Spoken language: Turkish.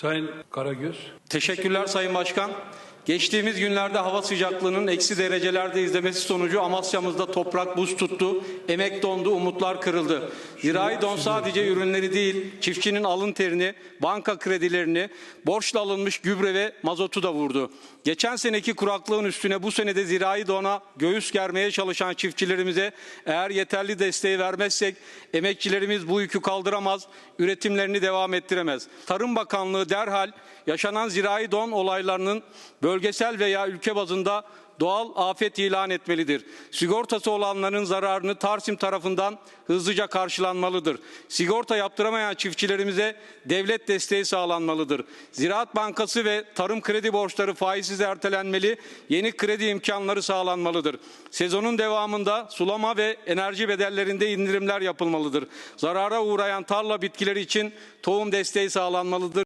Sayın Karagöz. Teşekkürler Sayın Başkan. Geçtiğimiz günlerde hava sıcaklığının eksi derecelerde izlemesi sonucu Amasya'mızda toprak buz tuttu, emek dondu, umutlar kırıldı. Zirai don sadece ürünleri değil, çiftçinin alın terini, banka kredilerini, borçla alınmış gübre ve mazotu da vurdu. Geçen seneki kuraklığın üstüne bu senede zirai dona göğüs germeye çalışan çiftçilerimize eğer yeterli desteği vermezsek emekçilerimiz bu yükü kaldıramaz, üretimlerini devam ettiremez. Tarım Bakanlığı derhal yaşanan zirai don olaylarının bölgesel veya ülke bazında doğal afet ilan etmelidir. Sigortası olanların zararını Tarsim tarafından hızlıca karşılanmalıdır. Sigorta yaptıramayan çiftçilerimize devlet desteği sağlanmalıdır. Ziraat Bankası ve tarım kredi borçları faizsiz ertelenmeli, yeni kredi imkanları sağlanmalıdır. Sezonun devamında sulama ve enerji bedellerinde indirimler yapılmalıdır. Zarara uğrayan tarla bitkileri için tohum desteği sağlanmalıdır.